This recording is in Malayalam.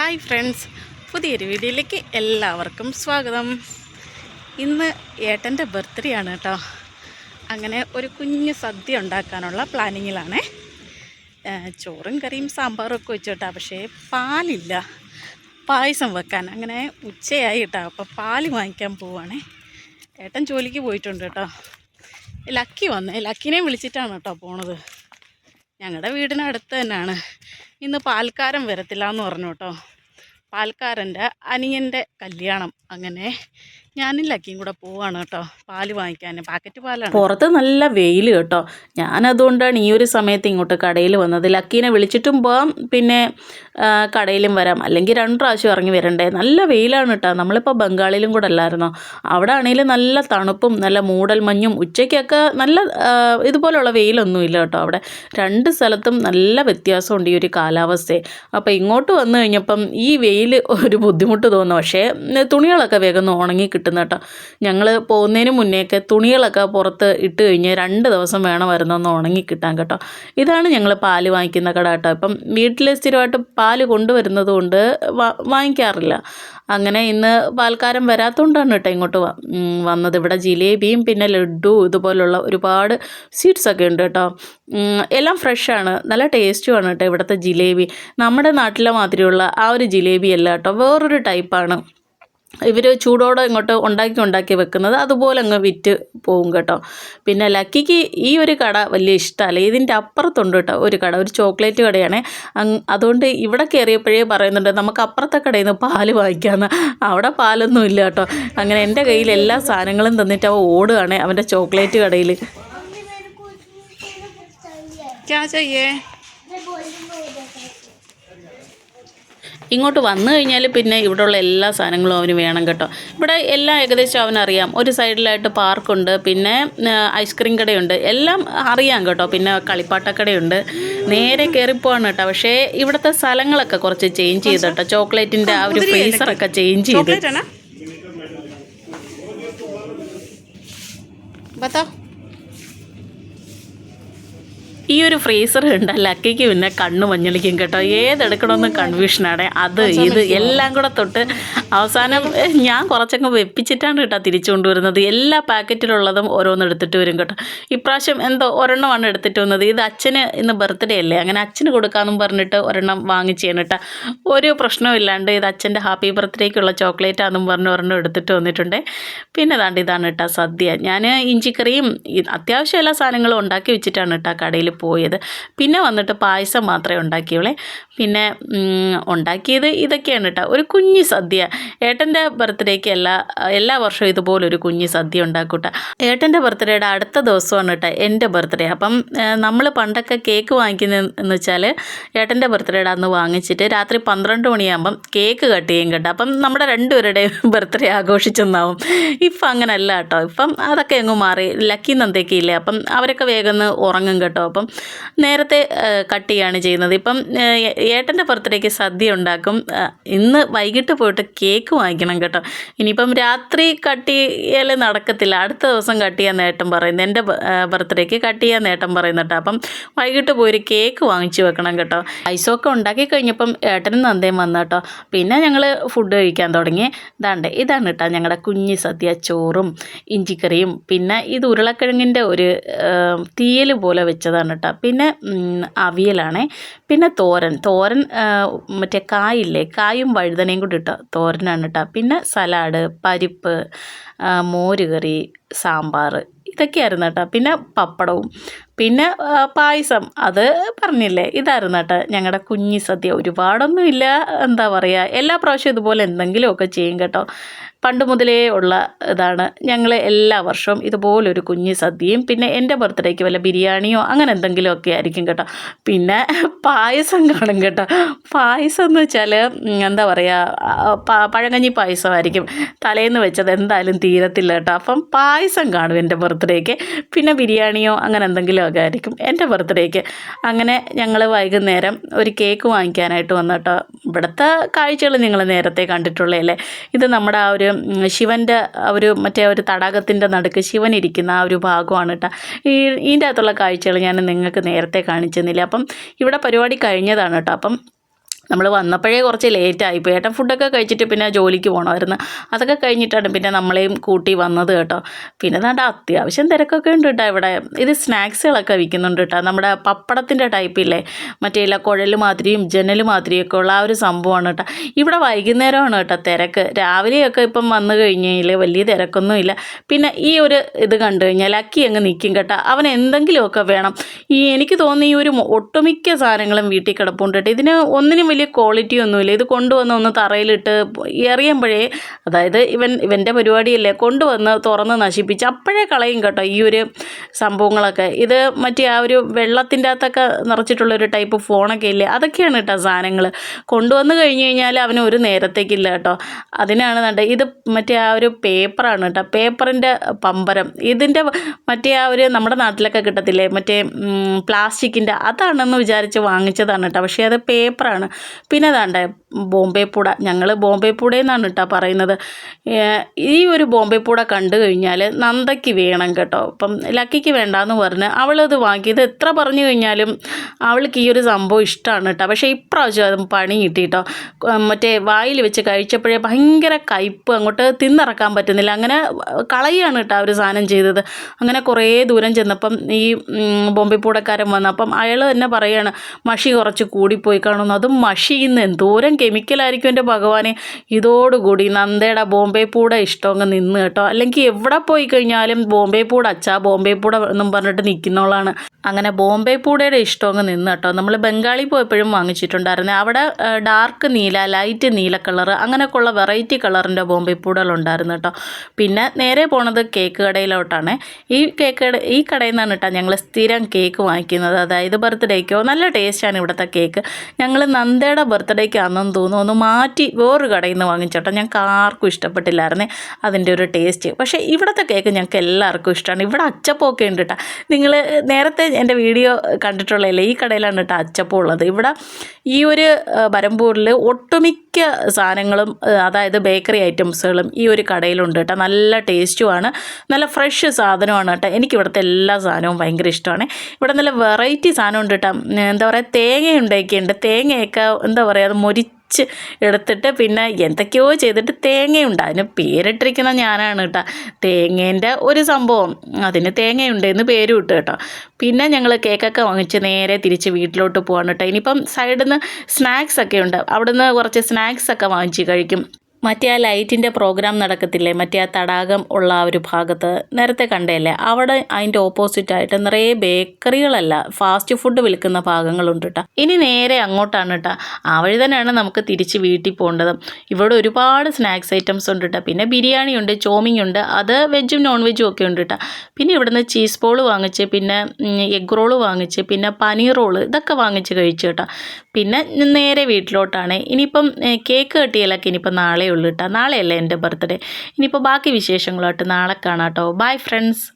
ഹായ് ഫ്രണ്ട്സ് പുതിയൊരു വീഡിയോയിലേക്ക് എല്ലാവർക്കും സ്വാഗതം. ഇന്ന് ഏട്ടന്റെ ബർത്ത്ഡേ ആണ് കേട്ടോ. അങ്ങനെ ഒരു കുഞ്ഞ് സദ്യ ഉണ്ടാക്കാനുള്ള പ്ലാനിങ്ങിലാണ്. ചോറും കറിയും സാമ്പാറും ഒക്കെ വെച്ചു കേട്ടോ പക്ഷേ പാലില്ല. പായസം വെക്കാൻ. അങ്ങനെ ഉച്ചയായി കേട്ടോ അപ്പോൾ പാൽ വാങ്ങിക്കാൻ പോവാണേ. ഏട്ടൻ ജോലിക്ക് പോയിട്ടുണ്ട് കേട്ടോ. ലക്കി വന്നേ. ലക്കിനെ വിളിച്ചിട്ടാണ് കേട്ടോ പോണത്. ഞങ്ങളുടെ വീടിനടുത്ത് തന്നെയാണ് ഇന്ന് പാൽക്കാരൻ വരത്തില്ല എന്ന് പറഞ്ഞു കേട്ടോ പാൽക്കാരന്റെ അനിയന്റെ കല്യാണം. അങ്ങനെ ഞാനും ലക്കിയും കൂടെ പോവാണ് കേട്ടോ. പാൽ വാങ്ങിക്കാൻ പാക്കറ്റ് പാലാണ്. പുറത്ത് നല്ല വെയിൽ കേട്ടോ. ഞാനതുകൊണ്ടാണ് ഈ ഒരു സമയത്ത് ഇങ്ങോട്ട് കടയിൽ വന്നത്. ലക്കീനെ വിളിച്ചിട്ടും പോവാം പിന്നെ കടയിലും വരാം. അല്ലെങ്കിൽ രണ്ട് പ്രാവശ്യം ഇറങ്ങി വരണ്ടേ. നല്ല വെയിലാണ് കേട്ടോ. നമ്മളിപ്പോൾ ബംഗാളിലും കൂടെ അല്ലായിരുന്നോ? അവിടെ ആണെങ്കിലും നല്ല തണുപ്പും നല്ല മൂടൽ മഞ്ഞും ഉച്ചയ്ക്കൊക്കെ നല്ല ഇതുപോലെയുള്ള ഇതുപോലുള്ള വെയിലൊന്നും ഇല്ല കേട്ടോ അവിടെ. രണ്ട് സ്ഥലത്തും നല്ല വ്യത്യാസമുണ്ട് ഈ ഒരു കാലാവസ്ഥയെ. അപ്പോൾ ഇങ്ങോട്ട് വന്നു കഴിഞ്ഞപ്പം ഈ വെയിൽ ഒരു ബുദ്ധിമുട്ട് തോന്നുന്നു. പക്ഷേ തുണികളൊക്കെ വേഗം ഉണങ്ങി കിട്ടുന്ന കേട്ടോ ഞങ്ങൾ പോകുന്നതിന് മുന്നേയൊക്കെ തുണികളൊക്കെ പുറത്ത് ഇട്ട് കഴിഞ്ഞ് രണ്ട് ദിവസം വേണമായിരുന്നു ഒന്ന് ഉണങ്ങി കിട്ടാൻ കേട്ടോ. ഇതാണ് ഞങ്ങൾ പാൽ വാങ്ങിക്കുന്ന കട കേട്ടോ. ഇപ്പം വീട്ടിൽ സ്ഥിരമായിട്ട് പാൽ കൊണ്ടുവരുന്നത് കൊണ്ട് വാങ്ങിക്കാറില്ല. അങ്ങനെ ഇന്ന് പാൽക്കാരൻ വരാത്തതുകൊണ്ടാണ് കേട്ടോ ഇങ്ങോട്ട് വന്നത്. ഇവിടെ ജിലേബിയും പിന്നെ ലഡു ഇതുപോലുള്ള ഒരുപാട് സ്വീറ്റ്സൊക്കെ ഉണ്ട് കേട്ടോ. എല്ലാം ഫ്രഷാണ് നല്ല ടേസ്റ്റുമാണ് കേട്ടോ ഇവിടുത്തെ ജിലേബി. നമ്മുടെ നാട്ടിലെ മാതിരിയുള്ള ആ ഒരു ജിലേബി അല്ല കേട്ടോ. വേറൊരു ടൈപ്പാണ് ഇവർ ചൂടോടെ ഇങ്ങോട്ട് ഉണ്ടാക്കി ഉണ്ടാക്കി വെക്കുന്നത് അതുപോലെ അങ്ങ് വിറ്റ് പോകും കേട്ടോ. പിന്നെ ലക്കിക്ക് ഈ ഒരു കട വലിയ ഇഷ്ടമല്ല. ഇതിന്റെ അപ്പുറത്തുണ്ട് കേട്ടോ ഒരു കട ഒരു ചോക്ലേറ്റ് കടയാണ്. അതുകൊണ്ട് ഇവിടെ കയറിയപ്പോഴേ പറയുന്നുണ്ട് നമുക്ക് അപ്പുറത്തെ കടയിൽ നിന്ന് പാൽ വാങ്ങിക്കാമെന്ന് അവിടെ പാലൊന്നും ഇല്ല കേട്ടോ. അങ്ങനെ എന്റെ കയ്യിൽ എല്ലാ സാധനങ്ങളും തന്നിട്ട് അവ ഓടുകയാണ് അവന്റെ ചോക്ലേറ്റ് കടയിൽ ക്യാ ചെയ്യേ? ഇങ്ങോട്ട് വന്നു കഴിഞ്ഞാൽ പിന്നെ ഇവിടെയുള്ള എല്ലാ സാധനങ്ങളും അവന് വേണം കേട്ടോ. ഇവിടെ എല്ലാം ഏകദേശം അവനറിയാം. ഒരു സൈഡിലായിട്ട് പാർക്കുണ്ട് പിന്നെ ഐസ്ക്രീം കടയുണ്ട്. എല്ലാം അറിയാം കേട്ടോ. പിന്നെ കളിപ്പാട്ടക്കടയുണ്ട്. നേരെ കയറിപ്പോവാണ് കേട്ടോ. പക്ഷേ ഇവിടുത്തെ സ്ഥലങ്ങളൊക്കെ കുറച്ച് ചേഞ്ച് ചെയ്ത് കേട്ടോ. ചോക്ലേറ്റിന്റെ ആ ഒരു ഫ്രീസറൊക്കെ ചേഞ്ച് ചെയ്ത്. ബത്തോ? ഈ ഒരു ഫ്രീസർ ഉണ്ട്. ലക്കിക്ക് പിന്നെ കണ്ണ് മഞ്ഞളിക്കും കേട്ടോ. ഏതെടുക്കണമെന്ന് കൺഫ്യൂഷനാണ് അത് ഇത് എല്ലാം കൂടെ തൊട്ട് അവസാനം ഞാൻ കുറച്ചങ്ങ് വെപ്പിച്ചിട്ടാണ് കേട്ടോ തിരിച്ചു കൊണ്ടുവരുന്നത്. എല്ലാ പാക്കറ്റിലുള്ളതും ഓരോന്ന് എടുത്തിട്ട് വരും കേട്ടോ. ഇപ്രാവശ്യം എന്തോ ഒരെണ്ണമാണ് എടുത്തിട്ട് വന്നത്. ഇത് അച്ഛന് ഇന്ന് ബർത്ത്ഡേ അല്ലേ? അങ്ങനെ അച്ഛന് കൊടുക്കാമെന്നും പറഞ്ഞിട്ട് ഒരെണ്ണം വാങ്ങിച്ചാണ് കേട്ടോ. ഒരു പ്രശ്നമില്ലാണ്ട് ഇത് അച്ഛന്റെ ഹാപ്പി ബർത്ത്ഡേക്കുള്ള ചോക്ലേറ്റ് ആണെന്നും പറഞ്ഞ് ഒരെണ്ണം എടുത്തിട്ട് വന്നിട്ടുണ്ട്. പിന്നെ ദാണ്ട് ഇതാണ് കേട്ടോ സദ്യ. ഞാൻ ഇഞ്ചിക്കറിയും അത്യാവശ്യം എല്ലാ സാധനങ്ങളും ഉണ്ടാക്കി വെച്ചിട്ടാണ് കേട്ടോ കടയിൽ പോയത്. പിന്നെ വന്നിട്ട് പായസം മാത്രമേ ഉണ്ടാക്കിയുള്ളേ. പിന്നെ ഉണ്ടാക്കിയത് ഇതൊക്കെയാണ് കേട്ടോ. ഒരു കുഞ്ഞി സദ്യ. ഏട്ടന്റെ ബർത്ത്ഡേക്ക് എല്ലാ എല്ലാ വർഷവും ഇതുപോലൊരു കുഞ്ഞി സദ്യ ഉണ്ടാക്കൂട്ട. ഏട്ടന്റെ ബർത്ത്ഡേയുടെ അടുത്ത ദിവസമാണ് കേട്ടോ എന്റെ ബർത്ത്ഡേ. അപ്പം നമ്മൾ പണ്ടൊക്കെ കേക്ക് വാങ്ങിക്കുന്നതെന്ന് വെച്ചാൽ ഏട്ടന്റെ ബർത്ത്ഡേയുടെ അന്ന് വാങ്ങിച്ചിട്ട് രാത്രി പന്ത്രണ്ട് മണിയാകുമ്പം കേക്ക് കട്ട് ചെയ്യും കേട്ടോ. അപ്പം നമ്മുടെ രണ്ടുപേരുടെയും ബർത്ത്ഡേ ആഘോഷിച്ചെന്നാവും. ഇപ്പം അങ്ങനല്ല കേട്ടോ. ഇപ്പം അതൊക്കെ അങ്ങ് മാറി. ലക്കി നന്ദയൊക്കെ അപ്പം അവരൊക്കെ വേഗം ഉറങ്ങും കേട്ടോ. അപ്പം നേരത്തെ കട്ട് ചെയ്യാണ് ചെയ്യുന്നത്. ഇപ്പം ഏട്ടന്റെ പുറത്തേക്ക് സദ്യ ഉണ്ടാക്കും. ഇന്ന് വൈകിട്ട് പോയിട്ട് കേക്ക് വാങ്ങിക്കണം കേട്ടോ. ഇനിയിപ്പം രാത്രി കട്ട് ചെയ്യൽ നടക്കത്തില്ല. അടുത്ത ദിവസം കട്ട് ചെയ്യാൻ നേട്ടം പറയുന്നത് എന്റെ ബർത്ത്ഡേക്ക് കട്ട് ചെയ്യാൻ നേട്ടം പറയുന്നത് കേട്ടോ. അപ്പം വൈകിട്ട് പോയി ഒരു കേക്ക് വാങ്ങിച്ചു വെക്കണം കേട്ടോ. ഐസൊക്കെ ഉണ്ടാക്കി കഴിഞ്ഞപ്പം ഏട്ടനും നന്ദയും വന്നു കേട്ടോ. പിന്നെ ഞങ്ങൾ ഫുഡ് കഴിക്കാൻ തുടങ്ങി. ഇതാണ്ട് ഇതാണ് കേട്ടോ ഞങ്ങളുടെ കുഞ്ഞി സദ്യ. ചോറും ഇഞ്ചിക്കറിയും. പിന്നെ ഇത് ഉരുളക്കിഴങ്ങിന്റെ ഒരു തീയൽ പോലെ വെച്ചതാണ് കേട്ടോ. പിന്നെ അവിയലാണേ. പിന്നെ തോരൻ. തോരൻ മറ്റേ കായില്ലേ? കായും വഴുതനയും കൂടി ഇട്ടോ. തോരനാണ് കേട്ടോ. പിന്നെ സലാഡ് പരിപ്പ് മോരുകറി സാമ്പാർ ഇതൊക്കെയായിരുന്നു കേട്ടോ. പിന്നെ പപ്പടവും. പിന്നെ പായസം. അത് പറഞ്ഞില്ലേ ഇതായിരുന്നു കേട്ടോ ഞങ്ങളുടെ കുഞ്ഞി സദ്യ. ഒരുപാടൊന്നുമില്ല എന്താ പറയുക എല്ലാ പ്രാവശ്യവും ഇതുപോലെ എന്തെങ്കിലുമൊക്കെ ചെയ്യും കേട്ടോ. പണ്ട് മുതലേ ഉള്ള ഇതാണ്. ഞങ്ങൾ എല്ലാ വർഷവും ഇതുപോലൊരു കുഞ്ഞി സദ്യയും പിന്നെ എന്റെ ബർത്ത്ഡേക്ക് വല്ല ബിരിയാണിയോ അങ്ങനെ എന്തെങ്കിലുമൊക്കെ ആയിരിക്കും കേട്ടോ. പിന്നെ പായസം കാണും കേട്ടോ. പായസം എന്ന് വെച്ചാൽ എന്താ പറയുക പഴങ്കഞ്ഞി പായസമായിരിക്കും. തലേന്ന് വെച്ചത് എന്തായാലും തീരത്തില്ല കേട്ടോ. അപ്പം പായസം കാണും എന്റെ ബർത്ത്ഡേക്ക്. പിന്നെ ബിരിയാണിയോ അങ്ങനെ എന്തെങ്കിലുമൊക്കെ ആയിരിക്കും എന്റെ ബർത്ത്ഡേക്ക്. അങ്ങനെ ഞങ്ങൾ വൈകുന്നേരം ഒരു കേക്ക് വാങ്ങിക്കാനായിട്ട് വന്നു കേട്ടോ ഇവിടുത്തെ കാഴ്ചകൾ നിങ്ങൾ നേരത്തെ കണ്ടിട്ടുള്ളതല്ലേ ഇത് നമ്മുടെ ആ ഒരു ശിവന്റെ ഒരു മറ്റേ ഒരു തടാകത്തിന്റെ നടുക്ക് ശിവൻ ഇരിക്കുന്ന ആ ഒരു ഭാഗമാണ് കേട്ടോ. ഈ ഇതിന്റെ അകത്തുള്ള കാഴ്ചകൾ ഞാൻ നിങ്ങൾക്ക് നേരത്തെ കാണിച്ചെന്നില്ല അപ്പം ഇവിടെ പരിപാടി കഴിഞ്ഞതാണ് കേട്ടോ. അപ്പം നമ്മൾ വന്നപ്പോഴേ കുറച്ച് ലേറ്റായി പോയി ഏട്ടൻ ഫുഡൊക്കെ കഴിച്ചിട്ട് പിന്നെ ജോലിക്ക് പോകണമായിരുന്നു അതൊക്കെ കഴിഞ്ഞിട്ടാണ് പിന്നെ നമ്മളെയും കൂട്ടി വന്നത് കേട്ടോ. പിന്നെ നല്ല അത്യാവശ്യം തിരക്കൊക്കെ ഉണ്ട് കേട്ടോ ഇവിടെ. ഇത് സ്നാക്സുകളൊക്കെ വിൽക്കുന്നുണ്ട് കേട്ടോ നമ്മുടെ പപ്പടത്തിന്റെ ടൈപ്പില്ലേ മറ്റേ ഇല്ല കുഴൽ മാതിരിയും ജനൽ മാതിരിയൊക്കെ ഉള്ള ആ ഒരു സംഭവമാണ് കേട്ടോ ഇവിടെ വൈകുന്നേരമാണ് കേട്ടോ തിരക്ക്. രാവിലെയൊക്കെ ഇപ്പം വന്നു കഴിഞ്ഞാൽ വലിയ തിരക്കൊന്നുമില്ല. പിന്നെ ഈ ഒരു ഇത് കണ്ടു കഴിഞ്ഞാൽ അക്കി അങ്ങ് നിൽക്കും കേട്ടോ. അവൻ എന്തെങ്കിലുമൊക്കെ വേണം. ഈ എനിക്ക് തോന്നുന്നു ഈ ഒരു ഒട്ടുമിക്ക സാധനങ്ങളും വീട്ടിൽ കിടപ്പുണ്ട് കേട്ടോ ഇതിന് ഒന്നിനും ക്വാളിറ്റി ഒന്നുമില്ല. ഇത് കൊണ്ടുവന്ന് ഒന്ന് തറയിലിട്ട് എറിയുമ്പോഴേ അതായത് ഇവൻ ഇവന്റെ പരിപാടിയല്ലേ കൊണ്ടുവന്ന് തുറന്ന് നശിപ്പിച്ച് അപ്പോഴേ കളയും കേട്ടോ ഈ ഒരു സംഭവങ്ങളൊക്കെ. ഇത് മറ്റേ ആ ഒരു വെള്ളത്തിന്റെ അകത്തൊക്കെ നിറച്ചിട്ടുള്ളൊരു ടൈപ്പ് ഫോണൊക്കെ ഇല്ലേ അതൊക്കെയാണ് കേട്ടോ സാധനങ്ങൾ കൊണ്ടുവന്ന് കഴിഞ്ഞ് കഴിഞ്ഞാൽ അവന് ഒരു നേരത്തേക്കില്ല കേട്ടോ. അതിനാണ് വേണ്ടത് ഇത് മറ്റേ ആ ഒരു പേപ്പറാണ് കേട്ടോ. പേപ്പറിന്റെ പമ്പരം. ഇതിന്റെ മറ്റേ ആ ഒരു നമ്മുടെ നാട്ടിലൊക്കെ കിട്ടത്തില്ലേ മറ്റേ പ്ലാസ്റ്റിക്കിന്റെ അതാണെന്ന് വിചാരിച്ച് വാങ്ങിച്ചതാണ് കേട്ടോ. പക്ഷേ അത് പേപ്പറാണ് പിന്നെ അതാണ്ടേ ബോംബെ പൂട. ഞങ്ങൾ ബോംബെ പൂടേന്നാണ് കേട്ടോ പറയുന്നത്. ഈ ഒരു ബോംബെ പൂട കണ്ടു കഴിഞ്ഞാൽ നന്ദയ്ക്ക് വേണം കേട്ടോ. അപ്പം ലക്കിക്ക് വേണ്ടാന്ന് പറഞ്ഞ് അവളത് വാങ്ങിയത് എത്ര പറഞ്ഞു കഴിഞ്ഞാലും അവൾക്ക് ഈ ഒരു സംഭവം ഇഷ്ടമാണ് കേട്ടോ പക്ഷേ ഇപ്രാവശ്യം അത് പണി കിട്ടി കേട്ടോ മറ്റേ വായിൽ വെച്ച് കഴിച്ചപ്പോഴേ ഭയങ്കര കയ്പ്പ് അങ്ങോട്ട് തിന്നിറക്കാൻ പറ്റുന്നില്ല. അങ്ങനെ കളയാണ് കേട്ടോ ആ ഒരു സാധനം ചെയ്തത്. അങ്ങനെ കുറേ ദൂരം ചെന്നപ്പം ഈ ബോംബെ പൂടക്കാരൻ വന്നപ്പം അയാൾ തന്നെ പറയാണ് മഷി കുറച്ച് കൂടിപ്പോയി കാണുന്നു. അതും മഷിന്ന് എന്തോരം കെമിക്കലായിരിക്കും എന്റെ ഭഗവാനെ. ഇതോടുകൂടി നന്ദയുടെ ബോംബെ പൂട ഇഷ്ടം അങ്ങ് നിന്ന് കേട്ടോ. അല്ലെങ്കിൽ എവിടെ പോയി കഴിഞ്ഞാലും ബോംബെ പൂട അച്ഛാ ബോംബെ പൂട എന്നും പറഞ്ഞിട്ട് നിൽക്കുന്നവളാണ്. അങ്ങനെ ബോംബെ പൂടയുടെ ഇഷ്ടം അങ്ങ് നിന്ന് കേട്ടോ. നമ്മൾ ബംഗാളി പോയപ്പോഴും വാങ്ങിച്ചിട്ടുണ്ടായിരുന്നു. അവിടെ ഡാർക്ക് നീല ലൈറ്റ് നീല കളർ അങ്ങനെയൊക്കെയുള്ള വെറൈറ്റി കളറിന്റെ ബോംബെ പൂടകളുണ്ടായിരുന്നു കേട്ടോ. പിന്നെ നേരെ പോണത് കേക്ക് കടയിലോട്ടാണ്. ഈ കേക്ക് കട ഈ കടയിൽ നിന്നാണ് കേട്ടോ ഞങ്ങൾ സ്ഥിരം കേക്ക് വാങ്ങിക്കുന്നത്. അതായത് ബർത്ത്ഡേക്കോ നല്ല ടേസ്റ്റാണ് ഇവിടുത്തെ കേക്ക് ഞങ്ങൾ നന്ദയുടെ ബർത്ത്ഡേക്ക് ആണെന്ന് തോന്നുന്നു. ഒന്ന് മാറ്റി വേറൊരു കടയിൽ നിന്ന് വാങ്ങിച്ചോട്ടെ. ഞങ്ങൾക്ക് ആർക്കും ഇഷ്ടപ്പെട്ടില്ലായിരുന്നേ അതിന്റെ ഒരു ടേസ്റ്റ് പക്ഷേ ഇവിടുത്തെ കേക്ക് ഞങ്ങൾക്ക് എല്ലാവർക്കും ഇഷ്ടമാണ്. ഇവിടെ അച്ചപ്പമൊക്കെ ഉണ്ട് കേട്ടോ നിങ്ങൾ നേരത്തെ എന്റെ വീഡിയോ കണ്ടിട്ടുള്ളതല്ലേ? ഈ കടയിലാണ് കേട്ടോ അച്ചപ്പം ഉള്ളത്. ഇവിടെ ഈ ഒരു ബരമ്പൂരിൽ ഒട്ടുമിക്ക സാധനങ്ങളും ആ, അതായത് ബേക്കറി ഐറ്റംസുകളും ഈ ഒരു കടയിലുണ്ട് കേട്ടോ. നല്ല ടേസ്റ്റുമാണ്. നല്ല ഫ്രഷ് സാധനമാണ് കേട്ടോ. എനിക്ക് ഇവിടുത്തെ എല്ലാ സാധനവും ഭയങ്കര ഇഷ്ടമാണ്. ഇവിടെ നല്ല വെറൈറ്റി സാധനം ഉണ്ട് കേട്ടോ എന്താ പറയുക തേങ്ങ ഉണ്ടാക്കിയുണ്ട് തേങ്ങയൊക്കെ എന്താ പറയുക അത് മൊരിച്ച് എടുത്തിട്ട് പിന്നെ എന്തൊക്കെയോ ചെയ്തിട്ട് തേങ്ങയുണ്ട്. അതിന് പേരിട്ടിരിക്കുന്ന ഞാനാണ് കേട്ടോ. തേങ്ങേന്റെ ഒരു സംഭവം. അതിന് തേങ്ങയുണ്ട് എന്ന് പേരും ഇട്ട് കേട്ടോ. പിന്നെ ഞങ്ങൾ കേക്കൊക്കെ വാങ്ങിച്ച് നേരെ തിരിച്ച് വീട്ടിലോട്ട് പോവാണ് കേട്ടോ. ഇനിയിപ്പം സൈഡിൽ നിന്ന് സ്നാക്സ് ഒക്കെ ഉണ്ട്. അവിടുന്ന് കുറച്ച് സ്നാക്സ് ഒക്കെ വാങ്ങിച്ച് കഴിക്കും. മറ്റേ ആ ലൈറ്റിന്റെ പ്രോഗ്രാം നടക്കത്തില്ലേ? മറ്റേ ആ തടാകം ഉള്ള ആ ഒരു ഭാഗത്ത് നേരത്തെ കണ്ടേല്ലേ? അവിടെ അതിന്റെ ഓപ്പോസിറ്റായിട്ട് നിറയെ ബേക്കറികളല്ല ഫാസ്റ്റ് ഫുഡ് വിൽക്കുന്ന ഭാഗങ്ങളുണ്ട് കേട്ടോ ഇനി നേരെ അങ്ങോട്ടാണ് കേട്ടോ ആ വഴി തന്നെയാണ് നമുക്ക് തിരിച്ച് വീട്ടിൽ പോകേണ്ടത്. ഇവിടെ ഒരുപാട് സ്നാക്സ് ഐറ്റംസ് ഉണ്ട് കേട്ടോ പിന്നെ ബിരിയാണി ഉണ്ട് ചോമിങ് ഉണ്ട് അത് വെജും നോൺ വെജും ഒക്കെ ഉണ്ട് കേട്ടോ പിന്നെ ഇവിടുന്ന് ചീസ് ബോൾ വാങ്ങിച്ച് പിന്നെ എഗ് റോൾ വാങ്ങിച്ച് പിന്നെ പനീർ റോൾ ഇതൊക്കെ വാങ്ങിച്ച് കഴിച്ചു കേട്ടോ പിന്നെ നേരെ വീട്ടിലോട്ടാണ്. ഇനിയിപ്പം കേക്ക് കട്ടിയാലൊക്കെ ഇനിയിപ്പം ഉള്ളൂ കേട്ടോ നാളെയല്ലേ എന്റെ ബർത്ത്ഡേ? ഇനിയിപ്പോൾ ബാക്കി വിശേഷങ്ങളായിട്ട് നാളെ കാണാം കേട്ടോ ബൈ ഫ്രണ്ട്സ്